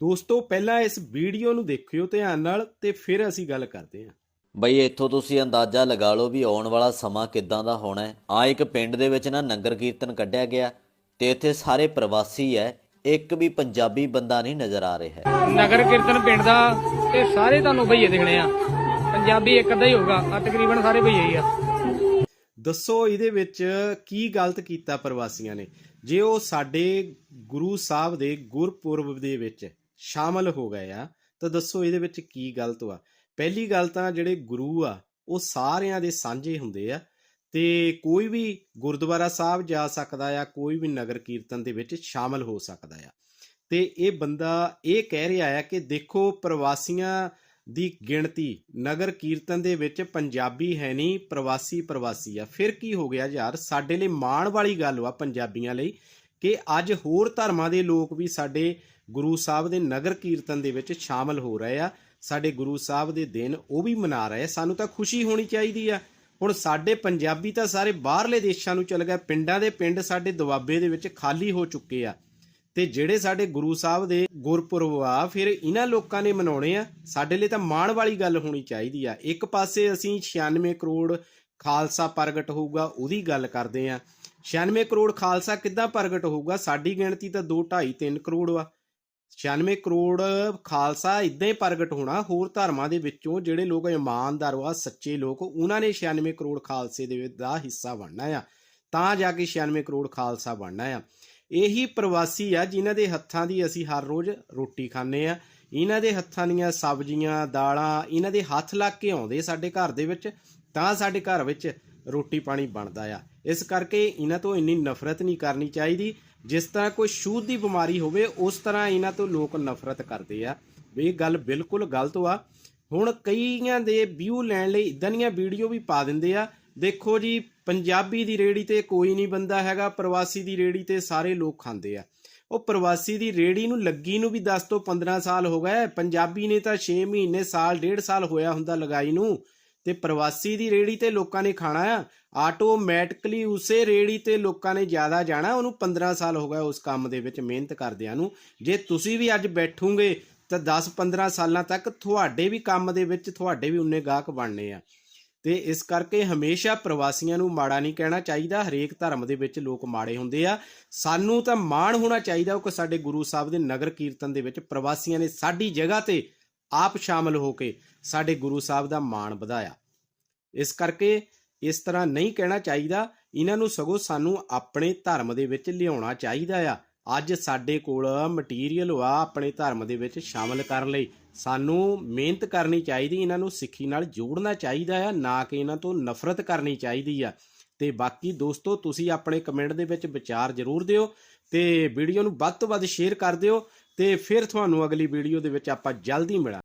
ਦੋਸਤੋ ਪਹਿਲਾਂ ਇਸ ਵੀਡੀਓ ਨੂੰ ਦੇਖਿਓ ਧਿਆਨ ਨਾਲ ਤੇ ਫਿਰ ਅਸੀਂ ਗੱਲ ਕਰਦੇ ਹਾਂ। ਬਈ ਇੱਥੋਂ ਤੁਸੀਂ ਅੰਦਾਜ਼ਾ ਲਗਾ ਲਓ ਵੀ ਆਉਣ ਵਾਲਾ ਸਮਾਂ ਕਿੱਦਾਂ ਦਾ ਹੋਣਾ ਹੈ। ਆ ਇੱਕ ਪਿੰਡ ਦੇ ਵਿੱਚ ਨਾ ਨੰਗਰ ਕੀਰਤਨ ਕੱਢਿਆ ਗਿਆ ਤੇ ਇੱਥੇ ਸਾਰੇ ਪ੍ਰਵਾਸੀ ਹੈ ਇੱਕ ਵੀ ਪੰਜਾਬੀ ਬੰਦਾ ਨਹੀਂ ਨਜ਼ਰ ਆ ਰਿਹਾ। ਹੈ ਨਗਰ ਕੀਰਤਨ ਪਿੰਡ ਦਾ ਤੇ ਸਾਰੇ ਤੁਹਾਨੂੰ ਭਈਏ ਦਿਖਣੇ ਆ। ਪੰਜਾਬੀ ਇੱਕ ਅੱਧਾ ਹੀ ਹੋਊਗਾ ਆ ਤਕਰੀਬਨ ਸਾਰੇ ਭਈਏ ਹੀ ਆ। ਦੱਸੋ ਇਹਦੇ ਵਿੱਚ ਕੀ ਗਲਤ ਕੀਤਾ ਪ੍ਰਵਾਸੀਆਂ ਨੇ? ਜੇ ਉਹ ਸਾਡੇ ਗੁਰੂ ਸਾਹਿਬ ਦੇ ਗੁਰਪੁਰਬ ਦੇ ਵਿੱਚ ਸ਼ਾਮਲ ਹੋ ਗਏ ਆ, ਤਾਂ ਦੱਸੋ ਇਹਦੇ ਵਿੱਚ ਕੀ ਗਲਤ ਵਾ? ਪਹਿਲੀ ਗੱਲ ਤਾਂ ਜਿਹੜੇ ਗੁਰੂ ਆ, ਉਹ ਸਾਰਿਆਂ ਦੇ ਸਾਂਝੇ ਹੁੰਦੇ ਆ, ਤੇ ਕੋਈ ਵੀ ਗੁਰਦੁਆਰਾ ਸਾਹਿਬ ਜਾ ਸਕਦਾ ਆ, ਕੋਈ ਵੀ ਨਗਰ ਕੀਰਤਨ ਦੇ ਵਿੱਚ ਸ਼ਾਮਲ ਹੋ ਸਕਦਾ ਆ। ਤੇ ਇਹ ਬੰਦਾ ਇਹ ਕਹਿ ਰਿਹਾ ਆ ਕਿ ਦੇਖੋ ਪ੍ਰਵਾਸੀਆਂ ਦੀ ਗਿਣਤੀ, ਨਗਰ ਕੀਰਤਨ ਦੇ ਵਿੱਚ ਪੰਜਾਬੀ ਹੈ ਨਹੀਂ, ਪ੍ਰਵਾਸੀ ਪ੍ਰਵਾਸੀ ਆ। ਫਿਰ ਕੀ ਹੋ ਗਿਆ ਯਾਰ, ਸਾਡੇ ਲਈ ਮਾਣ ਵਾਲੀ ਗੱਲ ਵਾ ਪੰਜਾਬੀਆਂ ਲਈ ਕਿ ਅੱਜ ਹੋਰ ਧਰਮਾਂ ਦੇ ਲੋਕ ਵੀ ਸਾਡੇ ਗੁਰੂ ਸਾਹਿਬ ਦੇ ਨਗਰ ਕੀਰਤਨ ਦੇ ਵਿੱਚ ਸ਼ਾਮਲ ਹੋ ਰਹੇ ਆ। ਸਾਡੇ ਗੁਰੂ ਸਾਹਿਬ ਦੇ ਦਿਨ ਉਹ ਵੀ ਮਨਾ ਰਹੇ ਸਾਨੂੰ ਤਾਂ ਖੁਸ਼ੀ ਹੋਣੀ ਚਾਹੀਦੀ ਆ। ਹੁਣ ਸਾਡੇ ਪੰਜਾਬੀ ਤਾਂ ਸਾਰੇ ਬਾਹਰਲੇ ਦੇਸ਼ਾਂ ਨੂੰ ਚਲ ਗਏ, ਪਿੰਡਾਂ ਦੇ ਪਿੰਡ ਸਾਡੇ ਦੁਆਬੇ ਦੇ ਵਿੱਚ ਖਾਲੀ ਹੋ ਚੁੱਕੇ ਆ। ਤੇ ਜਿਹੜੇ ਸਾਡੇ ਗੁਰੂ ਸਾਹਿਬ ਦੇ ਗੁਰਪੁਰਬ ਆ, ਫਿਰ ਇਹਨਾਂ ਲੋਕਾਂ ਨੇ ਮਨਾਉਣੇ ਆ। ਸਾਡੇ ਲਈ ਤਾਂ ਮਾਣ ਵਾਲੀ ਗੱਲ ਹੋਣੀ ਚਾਹੀਦੀ ਆ। ਇੱਕ ਪਾਸੇ ਅਸੀਂ 96 ਕਰੋੜ ਖਾਲਸਾ ਪ੍ਰਗਟ ਹੋਊਗਾ, ਉਹਦੀ ਗੱਲ ਕਰਦੇ ਆ। 96 ਕਰੋੜ ਖਾਲਸਾ ਕਿੱਦਾਂ ਪ੍ਰਗਟ ਹੋਊਗਾ? ਸਾਡੀ ਗਿਣਤੀ ਤਾਂ 2 2.5 3 ਕਰੋੜ ਵਾ 96 ਕਰੋੜ ਖਾਲਸਾ ਇਦਾਂ ਹੀ ਪ੍ਰਗਟ ਹੋਣਾ ਹੋਰ ਧਰਮਾਂ ਦੇ ਵਿੱਚੋਂ ਜਿਹੜੇ ਲੋਕ ਇਮਾਨਦਾਰ ਵਾ, ਸੱਚੇ ਲੋਕ, ਉਹਨਾਂ ਨੇ 96 ਕਰੋੜ ਖਾਲਸੇ ਦੇ ਦਾ ਹਿੱਸਾ ਬਣਨਾ ਆ। ਤਾਂ ਜਾ ਕੇ 96 ਕਰੋੜ ਖਾਲਸਾ ਬਣਨਾ ਆ। ਇਹੀ ਪ੍ਰਵਾਸੀ ਆ ਜਿਨ੍ਹਾਂ ਦੇ ਹੱਥਾਂ ਦੀ ਅਸੀਂ ਹਰ ਰੋਜ਼ ਰੋਟੀ ਖਾਂਦੇ ਆ। ਇਹਨਾਂ ਦੇ ਹੱਥਾਂ ਦੀਆਂ ਸਬਜ਼ੀਆਂ, ਦਾਲਾਂ, ਇਹਨਾਂ ਦੇ ਹੱਥ ਲੱਗ ਕੇ ਆਉਂਦੇ ਸਾਡੇ ਘਰ ਦੇ ਵਿੱਚ। ਤਾਂ ਸਾਡੇ ਘਰ ਵਿੱਚ ਰੋਟੀ ਪਾਣੀ ਬਣਦਾ ਆ। ਇਸ ਕਰਕੇ ਇਹਨਾਂ ਤੋਂ ਇੰਨੀ ਨਫ਼ਰਤ ਨਹੀਂ ਕਰਨੀ ਚਾਹੀਦੀ। ਜਿਸ ਤਰ੍ਹਾਂ ਕੋਈ ਛੂਤ ਦੀ ਬਿਮਾਰੀ ਹੋਵੇ, ਉਸ ਤਰ੍ਹਾਂ ਇਹਨਾਂ ਤੋਂ ਲੋਕ ਨਫ਼ਰਤ ਕਰਦੇ ਆ। ਵੀ ਇਹ ਗੱਲ ਬਿਲਕੁਲ ਗਲਤ ਆ ਹੁਣ ਕਈਆਂ ਦੇ ਵਿਊ ਲੈਣ ਲਈ ਇਦਾਂ ਦੀਆਂ ਵੀਡੀਓ ਵੀ ਪਾ ਦਿੰਦੇ ਆ। ਦੇਖੋ ਜੀ, ਪੰਜਾਬੀ ਦੀ ਰੇੜੀ ਤੇ ਕੋਈ ਨਹੀਂ ਬੰਦਾ ਹੈਗਾ, ਪ੍ਰਵਾਸੀ ਦੀ ਰੇੜੀ ਤੇ ਸਾਰੇ ਲੋਕ ਖਾਂਦੇ ਆ। ਉਹ ਪ੍ਰਵਾਸੀ ਦੀ ਰੇੜੀ ਨੂੰ ਲੱਗੀ ਨੂੰ ਵੀ 10 ਤੋਂ 15 ਸਾਲ ਹੋ ਗਏ। ਪੰਜਾਬੀ ਨੇ ਤਾਂ 6 ਮਹੀਨੇ, ਸਾਲ, ਡੇਢ ਸਾਲ ਹੋਇਆ ਹੁੰਦਾ ਲਗਾਈ ਨੂੰ। ਤੇ ਪ੍ਰਵਾਸੀ ਦੀ ਰੇੜੀ ਤੇ ਲੋਕਾਂ ਨੇ ਖਾਣਾ ਆ। ਆਟੋਮੈਟਿਕਲੀ ਉਸੇ ਰੇੜੀ ਤੇ ਲੋਕਾਂ ਨੇ ਜ਼ਿਆਦਾ ਜਾਣਾ। ਉਹਨੂੰ 15 ਸਾਲ ਹੋ ਗਿਆ ਉਸ ਕੰਮ ਦੇ ਵਿੱਚ ਮਿਹਨਤ ਕਰਦਿਆਂ ਨੂੰ। ਜੇ ਤੁਸੀਂ ਵੀ ਅੱਜ ਬੈਠੋਗੇ ਤਾਂ 10-15 ਸਾਲਾਂ ਤੱਕ ਤੁਹਾਡੇ ਵੀ ਕੰਮ ਦੇ ਵਿੱਚ ਤੁਹਾਡੇ ਵੀ ਉਨੇ ਗਾਹਕ ਬਣਨੇ ਆ। ਤੇ ਇਸ ਕਰਕੇ ਹਮੇਸ਼ਾ ਪ੍ਰਵਾਸੀਆਂ ਨੂੰ ਮਾੜਾ ਨਹੀਂ ਕਹਿਣਾ ਚਾਹੀਦਾ। ਹਰੇਕ ਧਰਮ ਦੇ ਵਿੱਚ ਲੋਕ ਮਾੜੇ ਹੁੰਦੇ ਆ। ਸਾਨੂੰ ਤਾਂ ਮਾਣ ਹੋਣਾ ਚਾਹੀਦਾ। ਕਿ ਸਾਡੇ ਗੁਰੂ ਸਾਹਿਬ ਦੇ ਨਗਰ ਕੀਰਤਨ ਦੇ ਵਿੱਚ ਪ੍ਰਵਾਸੀਆਂ ਨੇ ਸਾਡੀ ਜਗ੍ਹਾ ਤੇ ਆਪ ਸ਼ਾਮਲ ਹੋ ਕੇ ਸਾਡੇ ਗੁਰੂ ਸਾਹਿਬ ਦਾ ਮਾਣ ਵਧਾਇਆ। ਇਸ ਕਰਕੇ ਇਸ ਤਰ੍ਹਾਂ ਨਹੀਂ ਕਹਿਣਾ ਚਾਹੀਦਾ, ਇਹਨਾਂ ਨੂੰ ਸਗੋਂ ਸਾਨੂੰ ਆਪਣੇ ਧਰਮ ਦੇ ਵਿੱਚ ਲਿਆਉਣਾ ਚਾਹੀਦਾ ਆ। ਅੱਜ ਸਾਡੇ ਕੋਲ ਮਟੀਰੀਅਲ ਆ ਆਪਣੇ ਧਰਮ ਦੇ ਵਿੱਚ ਸ਼ਾਮਲ ਕਰਨ ਲਈ। ਸਾਨੂੰ ਮਿਹਨਤ ਕਰਨੀ ਚਾਹੀਦੀ, ਇਹਨਾਂ ਨੂੰ ਸਿੱਖੀ ਨਾਲ ਜੋੜਨਾ ਚਾਹੀਦਾ ਆ, ਨਾ ਕਿ ਇਹਨਾਂ ਤੋਂ ਨਫ਼ਰਤ ਕਰਨੀ ਚਾਹੀਦੀ ਆ। ਤੇ ਬਾਕੀ ਦੋਸਤੋ, ਤੁਸੀਂ ਆਪਣੇ ਕਮੈਂਟ ਦੇ ਵਿੱਚ ਵਿਚਾਰ ਜ਼ਰੂਰ ਦਿਓ ਤੇ ਵੀਡੀਓ ਨੂੰ ਵੱਧ ਤੋਂ ਵੱਧ ਸ਼ੇਅਰ ਕਰ ਦਿਓ ਤੇ ਫਿਰ ਤੁਹਾਨੂੰ ਅਗਲੀ ਵੀਡੀਓ ਦੇ ਵਿੱਚ ਆਪਾਂ ਜਲਦੀ ਮਿਲਾਂਗੇ।